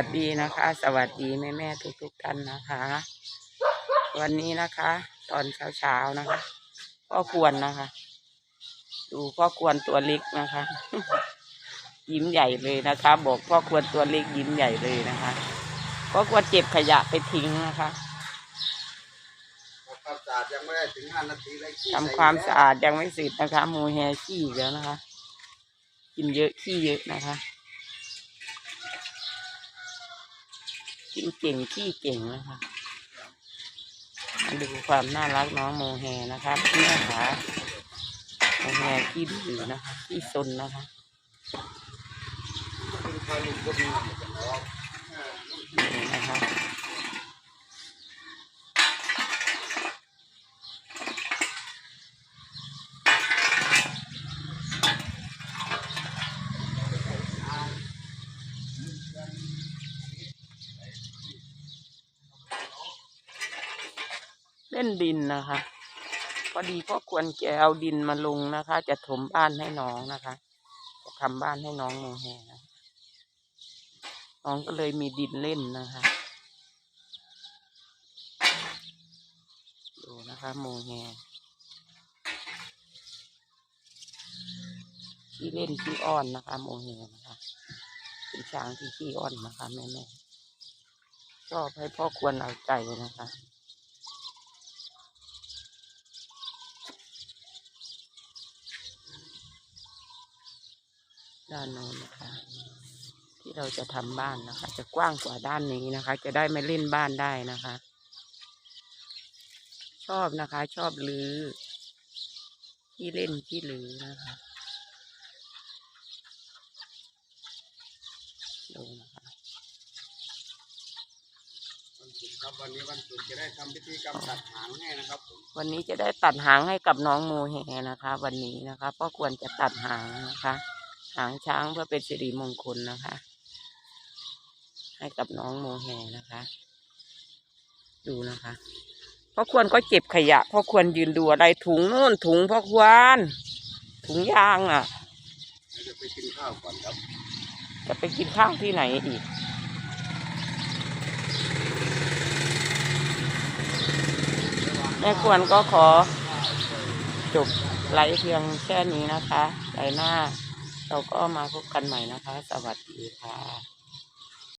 วัสดีนะคะ สวัสดีแม่แม่ทุกทุกๆท่านนะคะ วันนี้นะคะ ตอนเช้าเช้าๆนะคะพ่อควรนะคะ ดูพ่อควรตัวเล็กนะคะ ยิ้มใหญ่เลยนะคะ บอกพ่อควรตัวเล็กยิ้มใหญ่เลยนะคะพ่อควรเก็บขยะไปทิ้งนะคะความสะอาดยังไม่ได้ถึงห้านาทีเลยขี้ทำความสะอาดยังไม่เสร็จนะคะโมแฮขี้อีกแล้วนะคะ กินเยอะขี้เยอะนะคะ กินเก่งขี้เก่งนะคะมาดูความน่ารักน้องโมแฮนะคะแม่ขาโมแฮขี้ดื้อนะคะขี้ซนนะคะ เป็นคอยลุกคนหนึ่ง นี่นะคะ เล่นดินนะคะ พอดีพ่อควรแกเอาดินมาลงนะคะ จะถมบ้านให้น้องนะคะจะทำบ้านให้น้องโมแฮนะน้องก็เลยมีดินเล่นนะคะดูนะคะโมแฮขี้เล่นขี้อ้อนนะคะ โมแฮนะคะเป็นช้างที่ขี้อ้อนนะคะแม่แม่ๆชอบให้พ่อควรเอาใจนะคะ ด้านโน้นนะคะ ที่เราจะทำบ้านนะคะ จะกว้างกว่าด้านนี้นะคะ จะได้ไม่เล่นบ้านได้นะคะ ชอบนะคะ ชอบลือที่เล่นที่ลือนะคะดูนะคะวันศุกร์ครับวันนี้วันศุกร์จะได้ทำพิธีกรรมตัดหางให้นะครับผมวันนี้จะได้ตัดหางให้กับน้องโมแฮนะคะ วันนี้นะคะเพราะควรจะตัดหางนะคะ หางช้างเพื่อเป็นสิริมงคลนะคะ ให้กับน้องโมแฮนะคะ ดูนะคะพ่อควรก็เก็บขยะพ่อควรยืนดูอะไรถุงนู่นถุงพ่อควรถุงยางอะเราจะไปกินข้าวก่อนครับ จะไปกินข้าวที่ไหนอีกแม่ควรก็ขอจบไลฟ์เพียงแค่นี้นะคะไลฟ์หน้า เราก็มาพบกันใหม่นะคะ สวัสดีค่ะ